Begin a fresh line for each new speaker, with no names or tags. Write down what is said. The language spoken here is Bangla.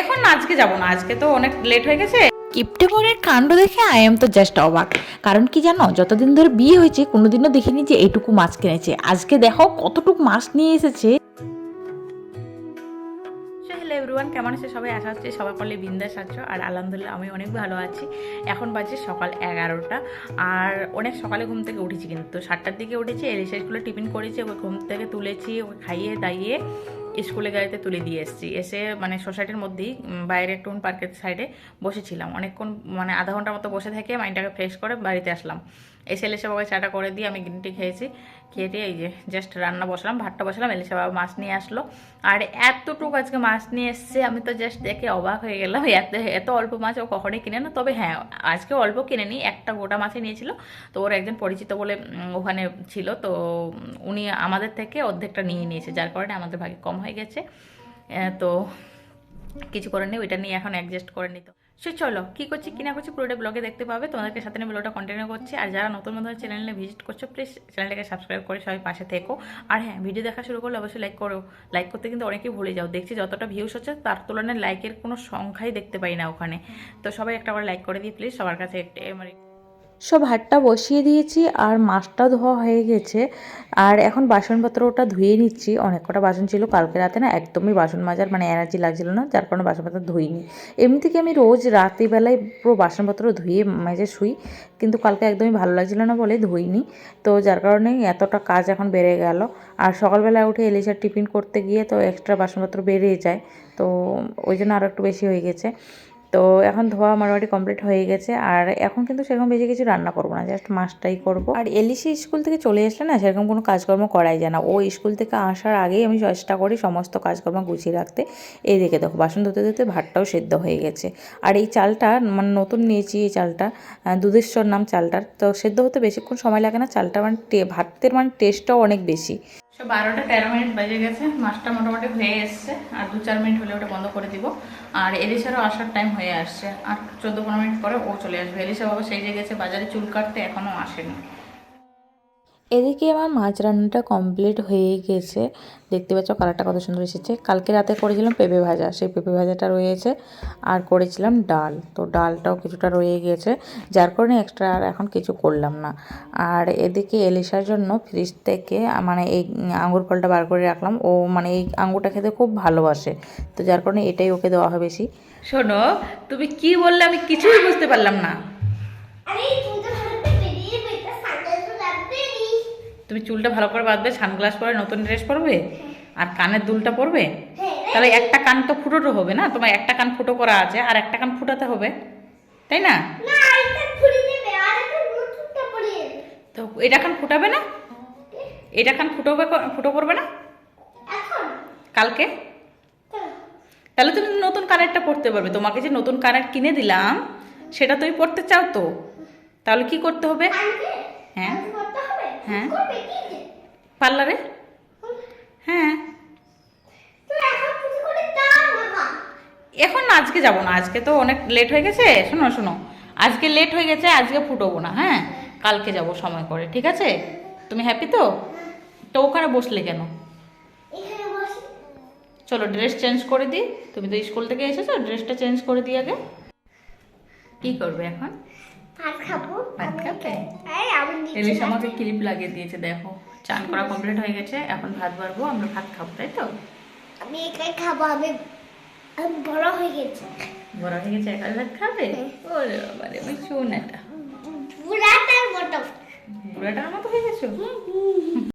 এখন আজকে যাব না আজকে তো অনেক লেট হয়ে গেছে।
কিপটে বোনের কাণ্ড দেখে আই এম তো জাস্ট অবাক। কারণ কি জানো যতদিন ধরে বিয়ে হয়েছে কোনোদিনও দেখিনি যে এইটুকু মাছ কিনেছে। আজকে দেখো কতটুকু মাছ নিয়ে এসেছে।
হ্যালো এভরিওয়ান কেমন আছে সবাই? আশা হচ্ছে সবাই করলে বিন্দাস আছো। আর আলহামদুলিল্লাহ আমি অনেক ভালো আছি। এখন বাজে সকাল এগারোটা। আর অনেক সকালে ঘুম থেকে উঠেছি কিন্তু। সাতটার দিকে উঠেছি এলিসা টিফিন করেছি ওকে ঘুম থেকে তুলেছি ওকে খাইয়ে দাইয়ে স্কুলে গাড়িতে তুলে দিয়ে এসেছি। এসে মানে সোসাইটির মধ্যেই বাইরে টুন পার্কের সাইডে বসেছিলাম। অনেকক্ষণ মানে আধা ঘণ্টার মতো বসে থেকে মাইন্ডটাকে ফ্রেশ করে বাড়িতে আসলাম। এসে এলিসা বাবা চাটা করে দিয়ে আমি গ্রিন টি খেয়েছি। খেয়ে দিয়ে এই যে জাস্ট রান্না বসালাম, ভাতটা বসালাম এলিসা বাবা মাছ নিয়ে আসলো। আর এতটুকু আজকে মাছ নিয়ে এসছে, আমি তো জাস্ট দেখে অবাক হয়ে গেলাম, এত এত অল্প মাছ ও কখনোই কিনে না। তবে হ্যাঁ আজকে অল্প কিনে নি একটা গোটা মাছই নিয়েছিল। তো ওর একজন পরিচিত বলে ওখানে ছিল। তো উনি আমাদের থেকে অর্ধেকটা নিয়ে নিয়েছে, যার কারণে আমাদের ভাগে কম হয়ে গেছে। তো, কিছু করে নেই ওইটা নিয়ে এখন অ্যাডজাস্ট করে নিত সে চলো, কী করছি কিনা করছি, পুরোটা ব্লগে দেখতে পাবে। তোমাদেরকে সাথে নিয়ে ব্লগটা কন্টিনিউ করছি। আর যারা নতুন নতুন চ্যানেলে ভিজিট করছ প্লিজ চ্যানেলটাকে সাবস্ক্রাইব করে সবাই পাশে থেকো। আর হ্যাঁ ভিডিও দেখা শুরু করলে অবশ্যই লাইক করো। লাইক করতে কিন্তু অনেকেই ভুলে যাও। দেখছি যতটা ভিউস হচ্ছে, তার তুলনায় লাইকের কোনো সংখ্যাই দেখতে পাই না ওখানে। তো সবাই একটা করে লাইক করে দিই প্লিজ সবার কাছে একটা মানে
সব ভাতটা বসিয়ে দিয়েছি আর মাছটাও ধোয়া হয়ে গেছে। আর এখন বাসনপত্র ওটা ধুয়ে নিচ্ছি। অনেক কটা বাসন ছিল। কালকে রাতে না একদমই বাসন মাজার মানে এনার্জি লাগছিল না, যার কারণে বাসনপত্র ধুইনি। এমনি থেকে আমি রোজ রাত্রিবেলায় পুরো বাসনপত্র ধুয়ে মেজে শুই। কিন্তু কালকে একদমই ভালো লাগছিল না বলে ধুইনি। তো যার কারণে এতটা কাজ এখন বেড়ে গেল। আর সকালবেলা উঠে এলিশার টিফিন করতে গিয়ে তো এক্সট্রা বাসনপত্র বেড়ে যায়। তো ওই জন্য আরও একটু বেশি হয়ে গেছে। তো এখন ধোয়া মোটামুটি কমপ্লিট হয়ে গেছে। আর এখন কিন্তু সেরকম বেশি কিছু রান্না করব না জাস্ট মাছটাই করব। আর এলিশি স্কুল থেকে চলে আসলে না সেরকম কোনো কাজকর্ম করাই যায় না। ও স্কুল থেকে আসার আগেই আমি চেষ্টা করি সমস্ত কাজকর্ম গুছিয়ে রাখতে। এই দেখে দেখো বাসন ধুতে ধুতে ভাতটাও সেদ্ধ হয়ে গেছে। আর এই চালটা মানে নতুন নিয়েছি এই চালটা দুধেশ্বর নাম চালটার। তো সেদ্ধ হতে বেশিক্ষণ সময় লাগে না, চালটা মানে ভাতের মানে টেস্টটাও অনেক বেশি।
বারোটা তেরো মিনিট বেজে গেছে মাছটা মোটামুটি হয়ে এসছে, আর দু চার মিনিট হলে ওটা বন্ধ করে দিব। আর এলিশারও আসার টাইম হয়ে আসছে, আর চোদ্দ পনেরো মিনিট পরে ও চলে আসবে। এলিশা বাবা সেই যে গেছে বাজারে চুল কাটতে এখনও আসেনি।
এদিকে আমার মাছ রান্নাটা কমপ্লিট হয়ে গেছে। দেখতে পাচ্ছ কালারটা কত সুন্দর এসেছে। কালকে রাতে করেছিলাম পেঁপে ভাজা সেই পেঁপে ভাজাটা রয়েছে। আর করেছিলাম ডাল। তো ডালটাও কিছুটা রয়ে গেছে। যার কারণে এক্সট্রা আর এখন কিছু করলাম না। আর এদিকে এলিশার জন্য ফ্রিজ থেকে মানে এই আঙ্গুর ফলটা বার করে রাখলাম। ও মানে এই আঙ্গুরটা খেতে খুব ভালোবাসে। তো যার কারণে এটাই ওকে দেওয়া হয় বেশি।
শোনো তুমি কি বললে আমি কিছুই বুঝতে পারলাম না
আরে তুমি তো ভারতে বেরিয়ে বেটা সান্ডেল তো লাগবে নি
তুমি চুলটা ভালো করে বাঁধবে সানগ্লাস পরে নতুন ড্রেস পরবে আর কানের দুলটা পরবে? তাহলে একটা কান তো ফুটোটো হবে না? তোমার একটা কান ফুটো করা আছে আর একটা কান ফুটাতে হবে তাই না? তো এটা কান ফুটাবে না? এটা কান ফুটোবে ফুটো করবে না? কালকে? তাহলে তুমি নতুন কানেরটা পড়তে পারবে। তোমাকে যে নতুন কানের কিনে দিলাম সেটা তুমি পড়তে চাও তো? তাহলে কি করতে হবে? হ্যাঁ। হ্যাঁ। পার্লারে? হ্যাঁ।
এখন
আজকে যাব না। আজকে তো অনেক লেট হয়ে গেছে। শোনো শোনো। আজকে লেট হয়ে গেছে আজকে ফুটোবো না হ্যাঁ? কালকে যাব সময় করে ঠিক আছে? তুমি হ্যাপি তো? তো ওখানে বসলে কেন? চলো ড্রেস চেঞ্জ করে দিই। তুমি তো স্কুল থেকে এসেছ ড্রেসটা চেঞ্জ করে দিই আগে। কি করবে এখন?
ভাত খাব
ভাত খাবে? ইলিশ আমাকে ক্লিপ লাগিয়ে দিয়েছে দেখো। চান করা কমপ্লিট হয়ে গেছে এখন ভাত বাড়বো আমরা ভাত খাব তাই তো?
আমি একাই খাব আমি বড় হয়ে গেছে।
বড় হয়ে গেছে একাই ভাত খাবে? হ্যাঁ। ওরে বাবা রে ওই শোন এটা বুড়াটার মতো। বুড়াটার মতো হয়ে গেছো?